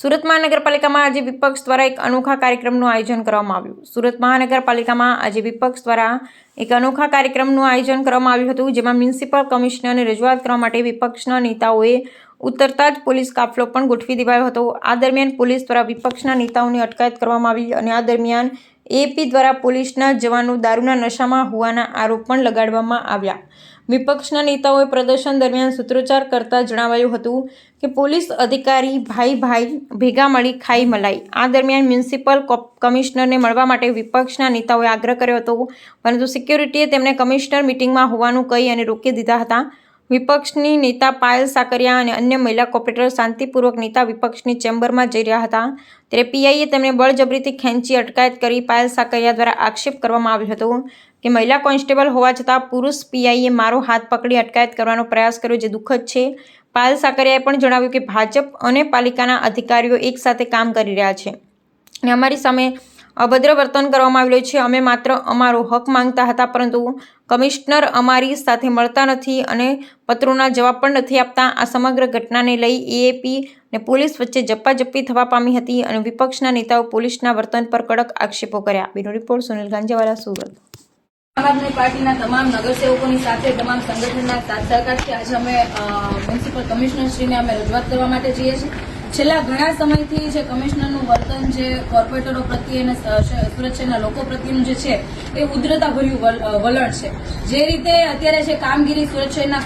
સુરત મહાનગરપાલિકામાં આજે વિપક્ષ દ્વારા એક અનોખા કાર્યક્રમનું આયોજન કરવામાં આવ્યું. સુરત મહાનગરપાલિકામાં આજે વિપક્ષ દ્વારા એક અનોખા કાર્યક્રમનું આયોજન કરવામાં આવ્યું હતું, જેમાં મ્યુનિસિપલ કમિશનરને રજૂઆત કરવા માટે વિપક્ષના નેતાઓએ ઉતરતા જ પોલીસ કાફલો પણ ગોઠવી દેવાયો હતો. આ દરમિયાન પોલીસ દ્વારા વિપક્ષના નેતાઓની અટકાયત કરવામાં આવી અને આ દરમિયાન એપી દ્વારા પોલીસના જવાનો દારૂના નશામાં હોવાના આરોપ પણ લગાડવામાં આવ્યા. વિપક્ષના નેતાઓએ પ્રદર્શન દરમિયાન સૂત્રોચ્ચાર કરતા જણાવાયું હતું કે પોલીસ અધિકારી ભાઈ ભાઈ ભેગા મળી ખાઈ મલાઈ. આ દરમિયાન મ્યુનિસિપલ કમિશનરને મળવા માટે વિપક્ષના નેતાઓએ આગ્રહ કર્યો હતો, પરંતુ સિક્યુરિટીએ તેમને કમિશનર મિટિંગમાં હોવાનું કહી અને રોકી દીધા હતા. વિપક્ષની નેતા પાયલ સાકરિયા અને અન્ય મહિલા કોર્પોરેટર શાંતિપૂર્વક નેતા વિપક્ષની ચેમ્બરમાં જઈ રહ્યા હતા. ત્યારે પીઆઈએ તેમને બળજબરીથી ખેંચી અટકાયત કરી પાયલ સાકરિયા દ્વારા આક્ષેપ કરવામાં આવ્યો હતો કે મહિલા કોન્સ્ટેબલ હોવા છતાં પુરુષ પીઆઈએ મારો હાથ પકડી અટકાયત કરવાનો પ્રયાસ કર્યો જે દુઃખદ છે. પાયલ સાકરિયાએ પણ જણાવ્યું કે ભાજપ અને પાલિકાના અધિકારીઓ એકસાથે કામ કરી રહ્યા છે અને અમારી સામે અભદ્ર વર્તન કરવામાં આવેલું છે. અમે માત્ર અમારો હક માંગતા હતા, પરંતુ કમિશનર અમારી સાથે મળતા નથી અને પત્રોના જવાબ પણ નથી આપતા. આ સમગ્ર ઘટનાને લઈ એએપી અને પોલીસ વચ્ચે જપ્પાજપ્પી થવા પામી હતી અને વિપક્ષના નેતાઓ પોલીસના વર્તન પર કડક આક્ષેપો કર્યા. બીનો રિપોર્ટ, સુનિલ ગાંજાવાલા, સુરત. આમ આદમી પાર્ટીના તમામ નગરસેવકોની સાથે તમામ સંગઠનના સાથ સહકારથી આજે અમે મ્યુનિસિપલ કમિશનરશ્રીને અમે રજૂઆત કરવા માટે જઈએ છીએ. છેલ્લા ઘણા સમયથી જે કમિશનરનું વર્તન જે કોર્પોરેટરો પ્રત્યે અને સુરત શહેરના લોકો પ્રત્યેનું જે છે, એ ઉદ્રતાભર્યું ભર્યું વલણ છે. જે રીતે અત્યારે જે કામગીરી સુરત શહેરના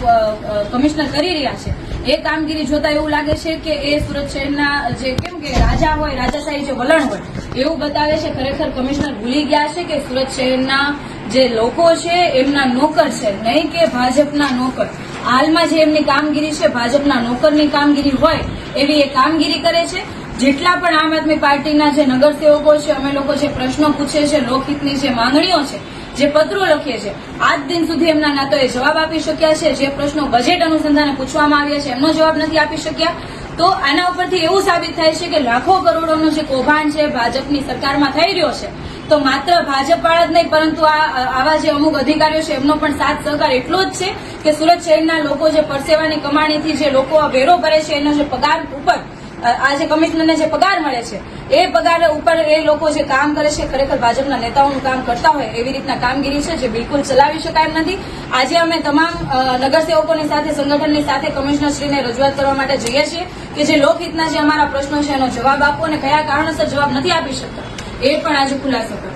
કમિશનર કરી રહ્યા છે, એ કામગીરી જોતા એવું લાગે છે કે એ સુરત શહેરના જે કેમ કે રાજા હોય, રાજાશાહી જે વલણ હોય, એવું બતાવે છે, ખરેખર કમિશનર ભૂલી ગયા છે કે સુરત શહેરના જે લોકો છે, એમના નોકર છે, નહીં કે ભાજપના નોકર. હાલમાં જે એમની કામગીરી છે, ભાજપના નોકરની કામગીરી હોય એવી એ કામગીરી કરે છે. જેટલા પણ આમ આદમી પાર્ટીના જે નગરસેવકો છે, અમે લોકો જે પ્રશ્નો પૂછે છે, લોકહિતની જે માંગણીઓ છે, જે પત્રો લખીએ છીએ આજ દિન સુધી એમના ના તો એ જવાબ આપી શક્યા છે. જે પ્રશ્નો બજેટ અનુસંધાને પૂછવામાં આવ્યા છે, એમનો જવાબ નથી આપી શક્યા. તો આના ઉપરથી એવું સાબિત થાય છે કે લાખો કરોડોનું જે કૌભાંડ છે ભાજપની સરકારમાં થઈ રહ્યો છે, તો માત્ર ભાજપ વાળા જ નહીં, પરંતુ આ, આવા જે અમુક અધિકારીઓ છે, એમનો પણ સાથ સહકાર એટલો જ છે કે સુરત શહેરના લોકો જે પરસેવાની કમાણીથી જે લોકો વેરો ભરે છે, એનો જે પગાર ઉપર આ જે કમિશનરને જે પગાર મળે છે, એ પગાર ઉપર એ લોકો જે કામ કરે છે, ખરેખર ભાજપના નેતાઓનું કામ કરતા હોય એવી રીતના કામગીરી છે, જે બિલકુલ ચલાવી શકાય એમ નથી. આજે અમે તમામ નગરસેવકોની સાથે, સંગઠનની સાથે કમિશનરશ્રીને રજૂઆત કરવા માટે જઈએ છીએ કે જે લોકહિતના જે અમારા પ્રશ્નો છે એનો જવાબ આપો અને કયા કારણોસર જવાબ નથી આપી શકતા, એ પણ આજે ખુલાસો કરો.